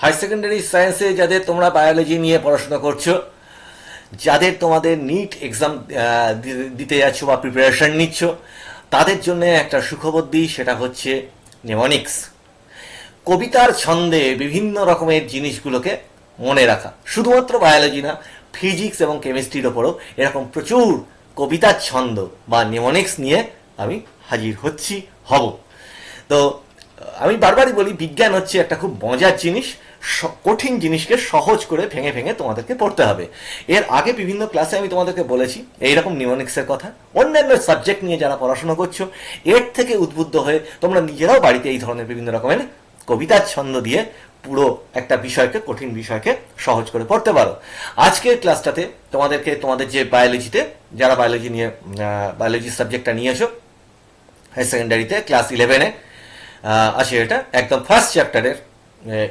Higher secondary সায়েন্সে যাদের তোমরা বায়োলজি নিয়ে পড়াশোনা করছ, যাদের তোমাদের নিট এক্সাম দিতে যাচ্ছ বা প্রিপারেশন নিচ্ছ, তাদের জন্য একটা সুখবর দিই, সেটা হচ্ছে নেমনিক্স কবিতার ছন্দে বিভিন্ন রকমের জিনিসগুলোকে মনে রাখা। শুধুমাত্র বায়োলজি না ফিজিক্স এবং কেমিস্ট্রির ওপরও এরকম প্রচুর কবিতার ছন্দ বা নেমনিক্স নিয়ে আমি হাজির হচ্ছি, হব। তো, আমি বারবারই বলি, বিজ্ঞান হচ্ছে একটা খুব মজার জিনিস। কঠিন জিনিসকে সহজ করে ভেঙে ভেঙে তোমাদেরকে পড়তে হবে। এর আগে বিভিন্ন ক্লাসে আমি তোমাদেরকে বলেছি, এইরকম নিউমনিক্সের কথা। অন্যান্য সাবজেক্ট নিয়ে যারা পড়াশোনা করছ, এর থেকে উদ্বুদ্ধ হয়ে তোমরা নিজেরাও বাড়িতে এই ধরনের বিভিন্ন রকমের কবিতার ছন্দ দিয়ে পুরো একটা বিষয়কে, কঠিন বিষয়কে সহজ করে পড়তে পারো। আজকের ক্লাসটাতে তোমাদেরকে, তোমাদের যে বায়োলজিতে যারা বায়োলজি নিয়ে বায়োলজি সাবজেক্টটা নিয়ে এসো হায়ার সেকেন্ডারিতে ক্লাস ইলেভেনে আছে এটা, একদম ফার্স্ট চ্যাপ্টারের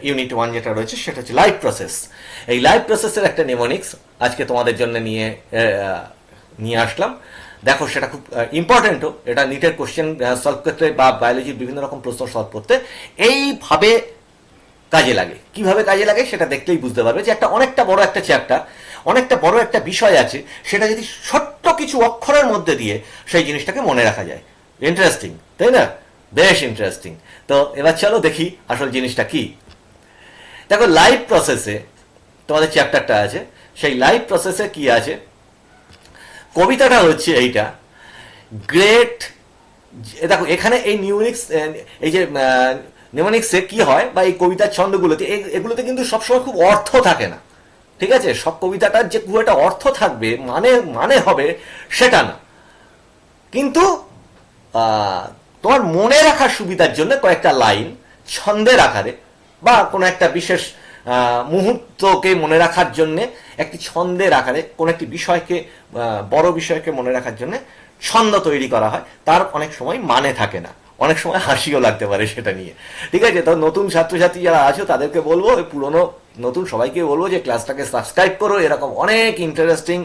ইউনিট ওয়ান যেটা রয়েছে, সেটা হচ্ছে লাইভ প্রসেস এই লাইভ প্রসেসের একটা নেমোনিক্স আজকে তোমাদের জন্য নিয়ে নিয়ে আসলাম। দেখো, সেটা খুব ইম্পর্টেন্টও এটা নিটের কোশ্চেন সলভ করতে বা বায়োলজির বিভিন্ন রকম প্রশ্ন সলভ করতে এইভাবে কাজে লাগে। কীভাবে কাজে লাগে সেটা দেখলেই বুঝতে পারবে যে একটা অনেকটা বড় একটা চ্যাপ্টার অনেকটা বড় একটা বিষয় আছে, সেটা যদি ছোট্ট কিছু অক্ষরের মধ্যে দিয়ে সেই জিনিসটাকে মনে রাখা যায়। ইন্টারেস্টিং তাই না? বেশ ইন্টারেস্টিং তো এবার চলো দেখি আসল জিনিসটা কি। দেখো লাইভ প্রসেসে তোমাদের চ্যাপ্টারটা আছে, সেই লাইভ প্রসেসে কি আছে? কবিতাটা হচ্ছে এইটা গ্রেট দেখো, এখানে এই নিউনিক্স এই যে নিউনিক্সে কি হয়, বা এই কবিতার ছন্দগুলোতে এগুলোতে কিন্তু সবসময় খুব অর্থ থাকে না, ঠিক আছে? সব কবিতাটার যে খুব একটা অর্থ থাকবে মানে মানে হবে সেটা না। কিন্তু তোমার মনে রাখার সুবিধার জন্য কয়েকটা লাইন ছন্দের আকারে বা কোনো একটা বিশেষ মুহূর্তকে মনে রাখার জন্য, একটি ছন্দের আকারে কোনো একটি বিষয়কে বড় বিষয়কে মনে রাখার জন্য ছন্দ তৈরি করা হয়। তার অনেক সময় মানে থাকে না। অনেক সময় হাসিও লাগতে পারে সেটা নিয়ে। ঠিক আছে, তো নতুন ছাত্রছাত্রী যারা আছো, তাদেরকে বলব পুরনো নতুন সবাইকে বলব যে ক্লাসটাকে সাবস্ক্রাইব করো। এরকম অনেক interesting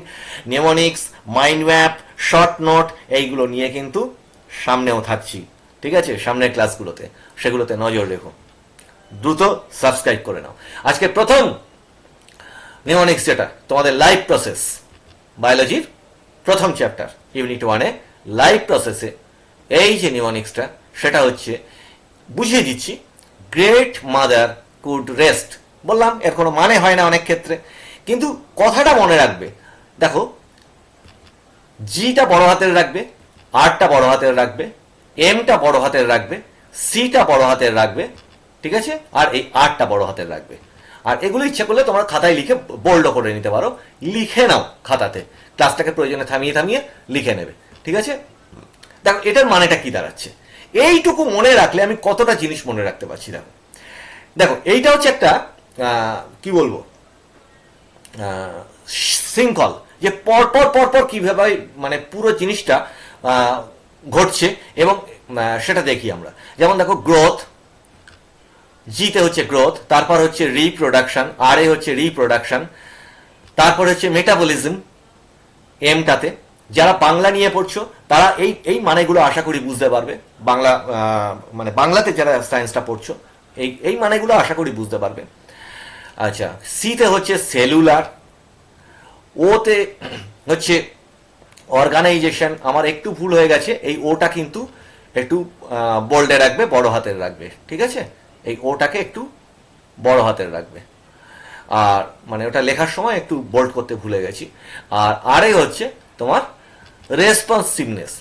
mnemonics mind map short note এইগুলো নিয়ে কিন্তু সামনেও থাকছি। ঠিক আছে, সামনের ক্লাসগুলোতে সেগুলোতে নজর রেখো। দ্রুত সাবস্ক্রাইব করে নাও। আজকে প্রথম নিউমনিক্স যেটা, তোমাদের লাইভ প্রসেস বায়োলজির প্রথম চ্যাপ্টার ইউনিট ওয়ানে লাইভ প্রসেসে এই যে নিউমনিক্সটা সেটা হচ্ছে বুঝিয়ে দিচ্ছি গ্রেট মাদার কুড রেস্ট বললাম, এর কোনো মানে হয় না অনেক ক্ষেত্রে। কিন্তু কথাটা মনে রাখবে। দেখো জিটা বড় হাতের রাখবে আরটা বড় হাতের রাখবে এমটা বড় হাতের রাখবে সিটা বড় হাতের রাখবে ঠিক আছে? আর এই আটটা বড় হাতের রাখবে আর এগুলো ইচ্ছে করলে তোমরা খাতায় লিখে বোল্ড করে নিতে পারো। লিখে নাও খাতাতে। ক্লাসটাকে প্রয়োজনে থামিয়ে থামিয়ে লিখে নেবে। ঠিক আছে? দেখো, এটার মানেটা কি দাঁড়াচ্ছে? এইটুকু মনে রাখলে আমি কতটা জিনিস মনে রাখতে পারছি, দেখো। দেখো, এইটা হচ্ছে একটা কি বলব? শৃঙ্খল। যে পরপর পরপর কীভাবে মানে পুরো জিনিসটা ঘটছে এবং সেটা দেখি আমরা। যেমন দেখো গ্রোথ জিতে হচ্ছে গ্রোথ তারপর হচ্ছে রিপ্রোডাকশন আর এ হচ্ছে রিপ্রোডাকশন তারপর হচ্ছে মেটাবলিজম এমটাতে যারা বাংলা নিয়ে পড়ছো, তারা এই এই মানেগুলো আশা করি বুঝতে পারবে। বাংলা মানে বাংলাতে যারা সায়েন্সটা পড়ছো, এই এই মানেগুলো আশা করি বুঝতে পারবে। আচ্ছা সিতে হচ্ছে সেলুলার ওতে হচ্ছে অর্গানাইজেশন আমার একটু ভুল হয়ে গেছে, এই ওটা কিন্তু একটু বোল্ডে রাখবে, বড় হাতের রাখবে। ঠিক আছে? এই ওটাকে একটু বড় হাতের রাখবে। আর মানে ওটা লেখার সময় একটু বোল্ড করতে ভুলে গেছি। আর আরে হচ্ছে তোমার রেসপন্সিভনেস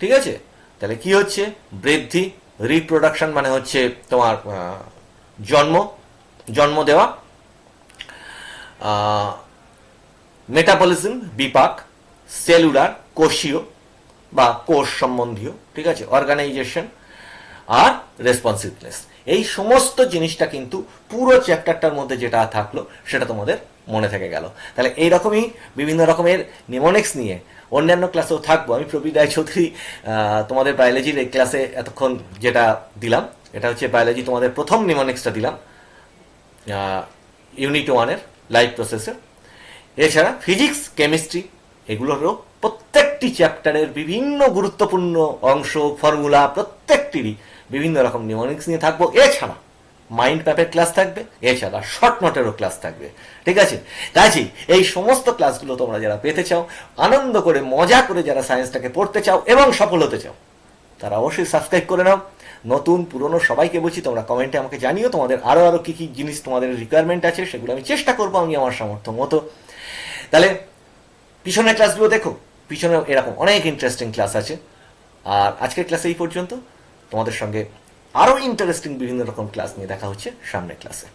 ঠিক আছে? তাহলে কি হচ্ছে? বৃদ্ধি রিপ্রোডাকশন মানে হচ্ছে তোমার জন্ম জন্ম দেওয়া। মেটাবলিজম বিপাক সেলুলার কোষীয় বা কোষ সম্বন্ধীয়, ঠিক আছে? অর্গানাইজেশন আর রেসপন্সিভনেস এই সমস্ত জিনিসটা কিন্তু পুরো চ্যাপ্টারটার মধ্যে যেটা থাকল সেটা তোমাদের মনে থেকে গেল। তাহলে এইরকমই বিভিন্ন রকমের নিমোনিক্স নিয়ে অন্যান্য ক্লাসেও থাকব। আমি প্রবীর রায় চৌধুরী আহ, তোমাদের বায়োলজির এই ক্লাসে এতক্ষণ যেটা দিলাম এটা হচ্ছে বায়োলজি তোমাদের প্রথম নিমোনিক্সটা দিলাম ইউনিট ওয়ানের লাইভ প্রসেসের এছাড়া ফিজিক্স কেমিস্ট্রি এগুলোরও প্রত্যেকটি চ্যাপ্টারের বিভিন্ন গুরুত্বপূর্ণ অংশ ফর্মুলা প্রত্যেকটিরই বিভিন্ন রকম নিউমনিক্স নিয়ে থাকব। এছাড়া মাইন্ড ম্যাপের ক্লাস থাকবে, এছাড়া শর্ট নোটেরও ক্লাস থাকবে। ঠিক আছে? কাজেই এই সমস্ত ক্লাসগুলো তোমরা যারা পেতে চাও, আনন্দ করে, মজা করে যারা সায়েন্সটাকে পড়তে চাও এবং সফল হতে চাও, তারা অবশ্যই সাবস্ক্রাইব করে নাও। নতুন, পুরনো সবাইকে বলছি, তোমরা কমেন্টে আমাকে জানিও তোমাদের আরও আরও কী কী জিনিস তোমাদের রিকোয়ারমেন্ট আছে, সেগুলো আমি চেষ্টা করব আমি আমার সামর্থ্য মতো। তাহলে, পিছনের ক্লাসগুলো দেখো। পিছনে এরকম অনেক ইন্টারেস্টিং ক্লাস আছে। আর আজকের ক্লাসে এই পর্যন্ত। তোমাদের সঙ্গে আরও ইন্টারেস্টিং বিভিন্ন রকম ক্লাস নিয়ে দেখা হচ্ছে সামনের ক্লাসে